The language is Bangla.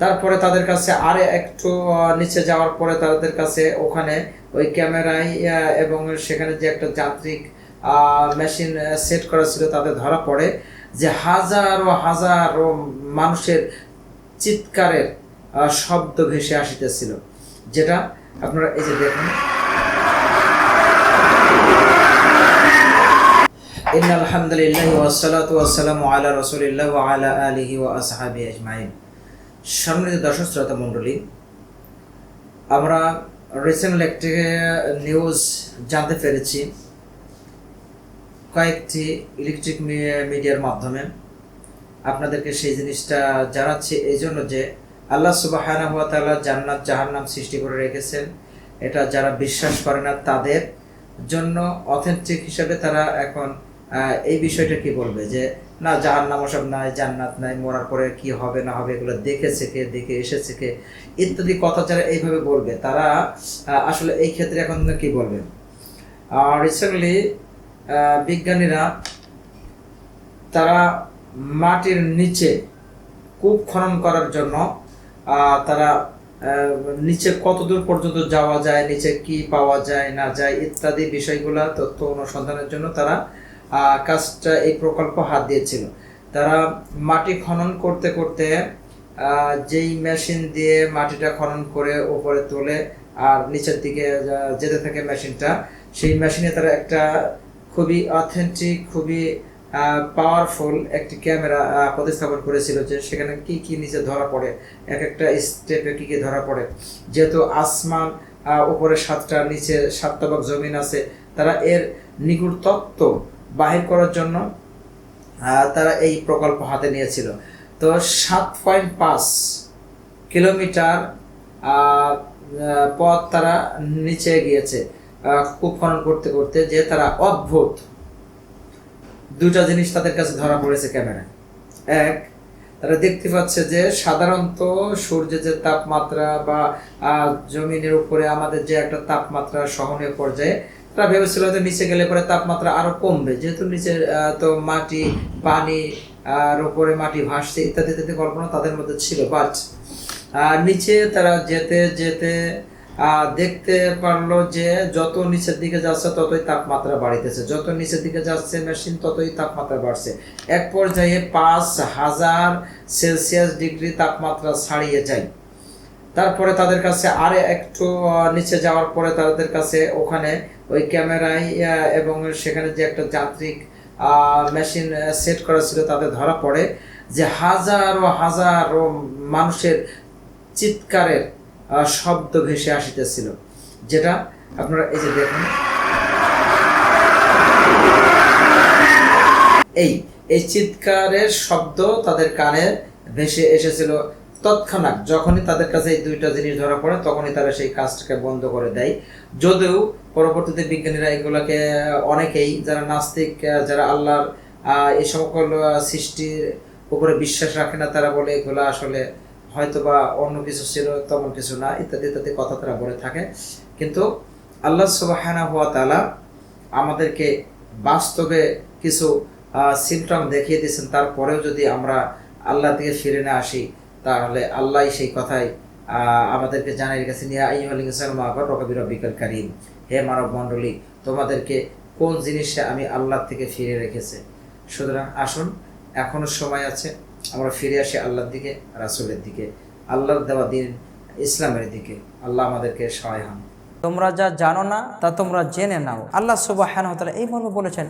তারপরে তাদের কাছে আরে একটু নিচে যাওয়ার পরে তাদের কাছে ওখানে ওই ক্যামেরায় এবং সেখানে যে একটা যান্ত্রিক মেশিন সেট করা ছিল তাদের ধরা পড়ে যে হাজারো হাজারো মানুষের চিৎকারের শব্দ ভেসে আসিতেছিল। যেটা আপনারা এই যে দেখুন। ইন আলহামদুলিল্লাহ ওয়াসসালাতু ওয়াসসালামু আলা রাসূলিল্লাহ ওয়া আলা আলিহি ওয়া আসহাবিহি আজমাইন। সম্মানিত দর্শক, শ্রোতা মণ্ডলী, আমরা রিসেন্টলি একটি নিউজ জানতে পেরেছি। কয়েকটি ইলেকট্রিক মিডিয়ার মাধ্যমে। আপনাদেরকে সেই জিনিসটা জানাচ্ছি এই জন্য যে আল্লাহ সুবাহানা হুয়া তাআলা জান্নাত, জাহান্নাম সৃষ্টি করে রেখেছেন। এটা যারা বিশ্বাস করে না, তাদের জন্য অথেন্টিক হিসাবে তারা এখন এই বিষয়টা কি বলবে যে, না, জাহান্নাম ওসব নাই, জান্নাত নাই, মরার পরে কি হবে, না হবে, এগুলো দেখেছে কে, দেখে এসেছে কে? ইত্যাদি কথা যারা এইভাবে বলবে, তারা আসলে এই ক্ষেত্রে এখন কি বলবে? রিসেন্টলি বিজ্ঞানীরা, তারা মাটির নিচে কূপ খনন করার জন্য তারা নিচে কত দূর পর্যন্ত যাওয়া যায়, নিচে কি পাওয়া যায়, না যায় ইত্যাদি বিষয়গুলো তথ্য অনুসন্ধানের জন্য তারা কাজটা এই প্রকল্প হাত দিয়েছিল। তারা মাটি খনন করতে করতে যেই মেশিন দিয়ে মাটিটা খনন করে উপরে তোলে আর নিচের দিকে যেতে থাকে মেশিনটা, সেই মেশিনে তারা একটা খুবই অথেন্টিক খুবই পাওয়ারফুল একটি ক্যামেরা প্রতিস্থাপন করেছিল যে সেখানে কি কি নিচে ধরা পড়ে, এক একটা স্টেপে কি কি ধরা পড়ে। যেহেতু আসমান উপরে সাতটা, নিচে সাতটা ভাগ জমিন আছে, তারা এর নিগুড় তত্ত্ব বাহির করার জন্য তারা এই প্রকল্প হাতে নিয়েছিল। তো সাত পয়েন্ট পাঁচ কিলোমিটার পথ তারা নিচে গিয়েছে কূপ খনন করতে করতে, যে তারা অদ্ভুত। দুইটা জিনিস তাদের কাছে ধরা পড়েছে ক্যামেরায়। এক, তারা দেখতে পাচ্ছে যে সাধারণত সূর্যের যে তাপমাত্রা বা জমিনের উপরে আমাদের যে একটা তাপমাত্রা সহনীয় পর্যায়ে তারা ভেবেছিল হয়তো নিচে গেলে পরে তাপমাত্রা আরও কমবে। যেহেতু নিচে তো মাটি, পানি, আর উপরে মাটি ভাসছে ইত্যাদি ইত্যাদি কল্পনা তাদের মধ্যে ছিল। বাট আর নিচে তারা যেতে যেতে দেখতে পারল যে যত নিচের দিকে যাচ্ছে ততই তাপমাত্রা বাড়িতেছে। যত নিচের দিকে যাচ্ছে মেশিন ততই তাপমাত্রা বাড়ছে। এক পর্যায়ে পাঁচ হাজার সেলসিয়াস ডিগ্রি তাপমাত্রা ছাড়িয়ে যায়। তারপরে তাদের কাছে আরে একটু নিচে যাওয়ার পরে তাদের কাছে ওখানে ওই ক্যামেরায় এবং সেখানে যে একটা যান্ত্রিক মেশিন সেট করা ছিল তাদের ধরা পড়ে যে হাজারো হাজারো মানুষের চিৎকারের শব্দ ভেসে আসিতেছিল। যেটা আপনারা এই যে দেখুন। এই এই চিৎকারের শব্দ তাদের কানে ভেসে এসেছিল। তৎক্ষণাৎ যখনই তাদের কাছে এই দুইটা জিনিস ধরা পড়ে, তখনই তারা সেই কাজটাকে বন্ধ করে দেয়। যদিও পরবর্তীতে বিজ্ঞানীরা এগুলোকে অনেকেই যারা নাস্তিক যারা আল্লাহর এই সকল সৃষ্টির উপরে বিশ্বাস রাখে না, তারা বলে এগুলো আসলে হয়তো বা অন্য কিছু ছিল, তেমন কিছু না, ইত্যাদি ইত্যাদি কথা তারা বলে থাকে। কিন্তু আল্লাহ সুবাহানা হুয়া তালা আমাদেরকে বাস্তবে কিছু সিমটম দেখিয়ে দিয়েছেন। তারপরেও যদি আমরা আল্লাহ থেকে ফিরে না আসি তাহলে আল্লাহ সেই কথাই আমাদেরকে জানাই রব্বিকাল কারীম হে মানব মণ্ডলী, তোমাদেরকে কোন জিনিসে আমি আল্লাহ থেকে ফিরে রেখেছে? সুতরাং আসুন, এখনও সময় আছে, আমরা ফিরে আসি আল্লাহর দিকে, রাসূলের দিকে, আল্লাহর দেওয়া দিন ইসলামের দিকে। আল্লাহ আমাদেরকে সহায় হন। তোমরা যা জানো না, তা তোমরা জেনে নাও। আল্লাহ সুবহানাহু ওয়া তাআলা এই মর্মে বলেছেন